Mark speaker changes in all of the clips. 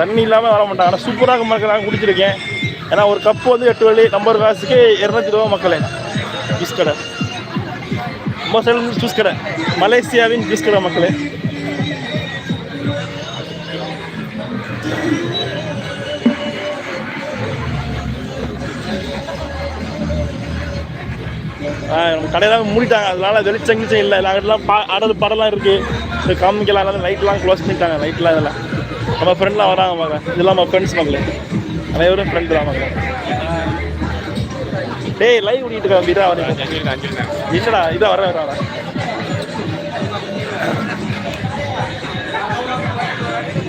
Speaker 1: தண்ணி இல்லாமல் வர மாட்டாங்க. ஆனால் சூப்பராக இருக்கும் மக்கள் நான் குடிச்சிருக்கேன். ஏன்னா ஒரு கப்பு வந்து எட்டு வழி நம்பர் காசுக்கு இரநூத்தி ரூபா மக்களே. ஜூஸ் கடை. ரொம்ப சைடு ஜூஸ் கடை. மலேசியாவின் ஜூஸ் கடை மக்களே. நம்ம கடையெல்லாம் மூடிட்டாங்க. அதனால வெளிச்சம் இல்லை. நாங்கள்லாம் பா ஆடல் படம்லாம் இருக்குது இந்த காமிக்கலாம் எல்லாம் லைட்லாம் க்ளோஸ் பண்ணிட்டாங்க லைட்லாம் இதெல்லாம். நம்ம ஃப்ரெண்ட்லாம் வராங்க வாங்க இதெல்லாம் நம்ம ஃப்ரெண்ட்ஸ் மக்களே. அனைவரும் ஃப்ரெண்டு தான் மக்களே. டேய் லைவ் பண்ணிட்டு இருக்கா இதா வரேன் இல்லடா இதா வர வர வர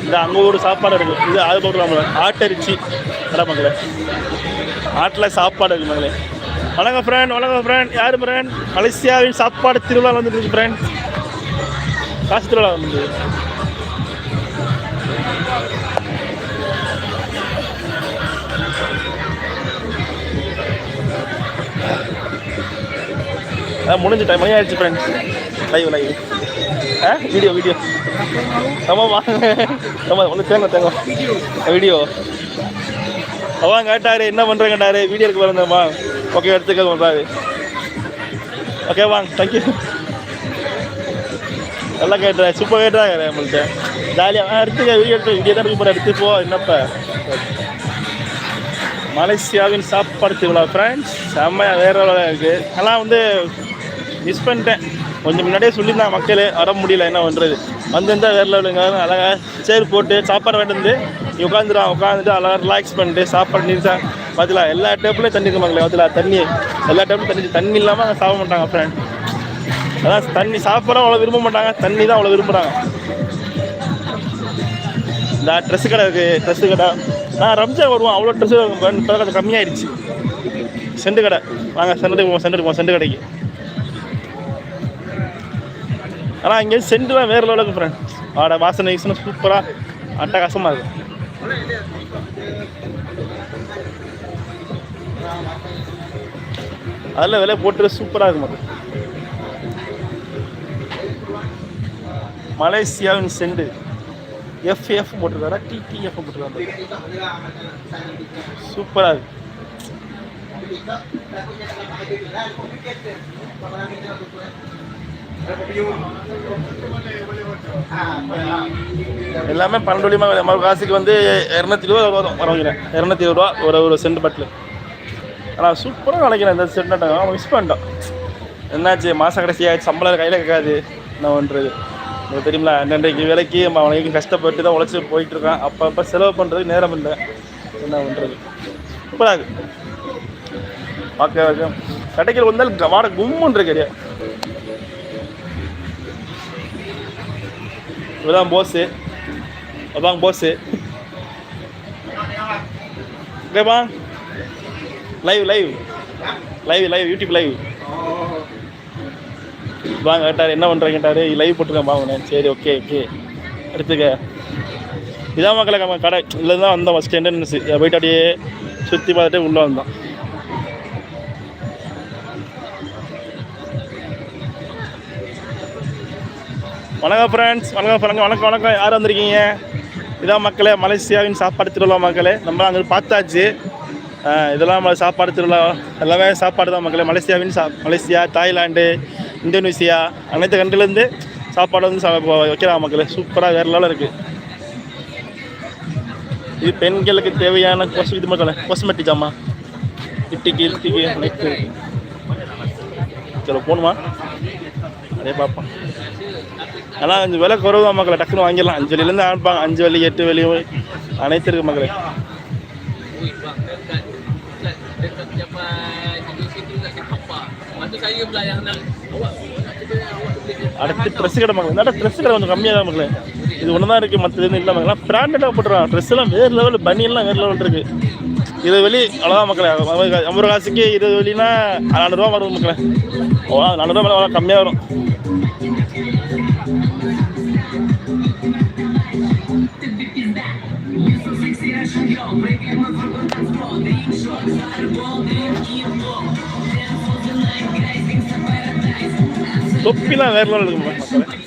Speaker 1: இது அங்கே ஒரு சாப்பாடு இருக்கு. இது அது போட்டுருவாங்க ஆட்டரிச்சி. அட மக்களே. ஆட்டில் சாப்பாடு இருக்கு மக்களே. வணக்கம் ஃப்ரெண்ட் வணக்கம் ஃப்ரெண்ட் யார் ஃப்ரெண்ட் மலேசியாவின் சாப்பாடு திருவிழா வந்துட்டு இருக்கு ஃப்ரெண்ட் காசு திருவிழா வந்துருக்கு முடிஞ்ச டைம் மணி ஆயிடுச்சு ஃப்ரெண்ட்ஸ் லைவ் லைவ் ஆ வீடியோ வீடியோ ஆமாம்மா ஆமாம் ஒன்று தேங்க தேங்க. வீடியோ அவன் கேட்டாரு என்ன பண்ணுறேங்கட்டாரு வீடியோ எடுக்க வரந்தம்மா ஓகே எடுத்துக்க சொல்கிறாரு ஓகே வாங்க. தேங்க்யூ நல்லா கேட்டுறேன் சூப்பர் கேட்டுறாங்க நம்மள்ட்ட. ஜாலியாக எடுத்துக்க வீடியோ எடுத்து இங்கே தான் எடுக்க போகிறேன் எடுத்து போ என்னப்ப? மலேசியாவின் சாப்பாடு திருவிழா ஃப்ரெண்ட்ஸ் செம்மையாக வேற லெவலில் இருக்குது ஆனால் வந்து மிஸ் பண்ணிட்டேன். கொஞ்சம் முன்னாடியே சொல்லியிருந்தாங்க மக்கள் வர முடியல என்ன பண்ணுறது வந்திருந்தா வேற லெவலுங்க அழகாக சேர் போட்டு சாப்பாடு வேண்டியது நீ உட்காந்துடும் உட்காந்துட்டு அழகாக ரிலாக்ஸ் பண்ணிட்டு சாப்பாடு நீர்ச்சா பார்த்தீங்களா எல்லா டேப்லேயும் தண்ணி இருக்கு மக்களே பார்த்தீங்களா தண்ணி எல்லா டேப்லையும் தண்ணி தண்ணி இல்லாமல் சாப்பிட மாட்டாங்க ஃப்ரெண்ட் அதான் தண்ணி சாப்பிட அவ்வளோ விரும்ப மாட்டாங்க. தண்ணி தான் அவ்வளோ விரும்புகிறாங்க இந்த ட்ரெஸ்ஸு கடை இருக்குது ட்ரெஸ்ஸு கடை. நான் ரம்ஜான் வருவோம் அவ்வளோ ட்ரெஸ்ஸு இப்போ கொஞ்சம் செண்டு கடை. வாங்க சென்டருக்கு போவோம் சென்டருக்கு போவோம் செண்டு கடைக்கு. ஆனால் இங்கே சென்டுலாம் வேறு லெவலுக்கு ஃப்ரெண்ட் ஆட வாசனை யூஸ்னு சூப்பராக அட்டகாசமாக இருக்கும். அதில் விலை போட்டு சூப்பராக இருக்கும். மலேசியாவின் செண்டு. எஃப்எஃப் போட்டிருக்காரா? டிடிஎஃப் போட்டிருக்காரு? சூப்பராக இருக்கு. எல்லாமே பன்னெண்டு வழிமா நம்ம காசுக்கு வந்து இரநூத்தி இருபது வரும் வரவங்க இரநூத்தி இருபது ரூபா ஒரு ஒரு சென்ட் பட்டில் ஆனால் சூப்பராக நினைக்கிறேன் இந்த சென்ட் அவன் மிஸ் பண்ணிட்டோம். என்னாச்சு? மாதம் கடைசியாக சம்பளம் கையில் கேட்காது. என்ன பண்ணுறது உங்களுக்கு தெரியுமா அன்றைக்கு விலைக்கு அவனுக்கு கஷ்டப்பட்டு தான் உழைச்சி போயிட்டு இருக்கான் அப்போ அப்போ செலவு பண்ணுறதுக்கு நேரம் இல்லை. என்ன பண்ணுறது சூப்பராக இருக்குது ஓகே ஓகே கடைக்கில் வந்தால் வாட கும்முன்ற கரியா இவதான் போஸு அதான் போஸு ஓகேப்பா live live live live YouTube live வாங்க கேட்டார் என்ன பண்ணுறேன் லைவ் போட்டுருக்கேன் வாங்க சரி ஓகே ஓகே எடுத்துக்க. இதான் மக்களை நம்ம கடை. இல்லை தான் வந்தோம் ஃபஸ்ட் என்ட்ரன்ஸ் போயிட்டு அப்படியே சுற்றி பார்த்துட்டு உள்ளே வந்தோம். வணக்கம் ஃப்ரெண்ட்ஸ் வணக்கம் வணக்கம் வணக்கம். வணக்கம். யார் வந்திருக்கீங்க? இதான் மக்களே மலேசியாவின் சாப்பாடு திருவிழா மக்களே. நம்ம அங்கே பார்த்தாச்சு. இதெல்லாம் ம- சாப்பாடு திருவிழா. எல்லாமே சாப்பாடு தான் மக்களே. மலேசியாவின் சா மலேசியா தாய்லாந்து இந்தோனேசியா அனைத்து கண்ட்ரிலேருந்து சாப்பாடு வந்து சா- வைக்கிறாங்க மக்கள். சூப்பராக வேறு லெவலில் இருக்குது இது பெண்களுக்கு தேவையான கொசு இது மக்களே கொஸ்மெட்டிக் ஜாமா. இட்டிக்கு இட்டிக்கு அனைத்து சரி போகணுமா அதே பார்ப்போம். ஆனால் கொஞ்சம் விலை குறைவு தான் மக்களை. டக்குன்னு வாங்கிடலாம். அஞ்சு வழியிலேருந்து ஆரம்பிப்பாங்க. அஞ்சு வழி எட்டு வழி அனைத்து இருக்கு மக்களே. அடுத்து ட்ரெஸ் கடை மக்கள். இந்த ட்ரெஸ் கடை கொஞ்சம் கம்மியாக தான் மக்களே. இது ஒன்று தான் இருக்குது மற்றது எதுவும் இல்லை மக்கள். பிராண்டடாக போட்டுறான் ட்ரெஸ் எல்லாம் வேறு லெவல் பனியெல்லாம் வேறு லெவல் இருக்குது இருபது வெளி அவ்வளோதான் மக்களே. ஐம்பது காசுக்கு இருபது வெளினா நானூறுரூவா வரும் மக்களே. ஓ நானூறுரூவா மேலே கம்மியாக வரும். தொப்பிலாம் வேறு லெவல் இருக்கும் மக்களே.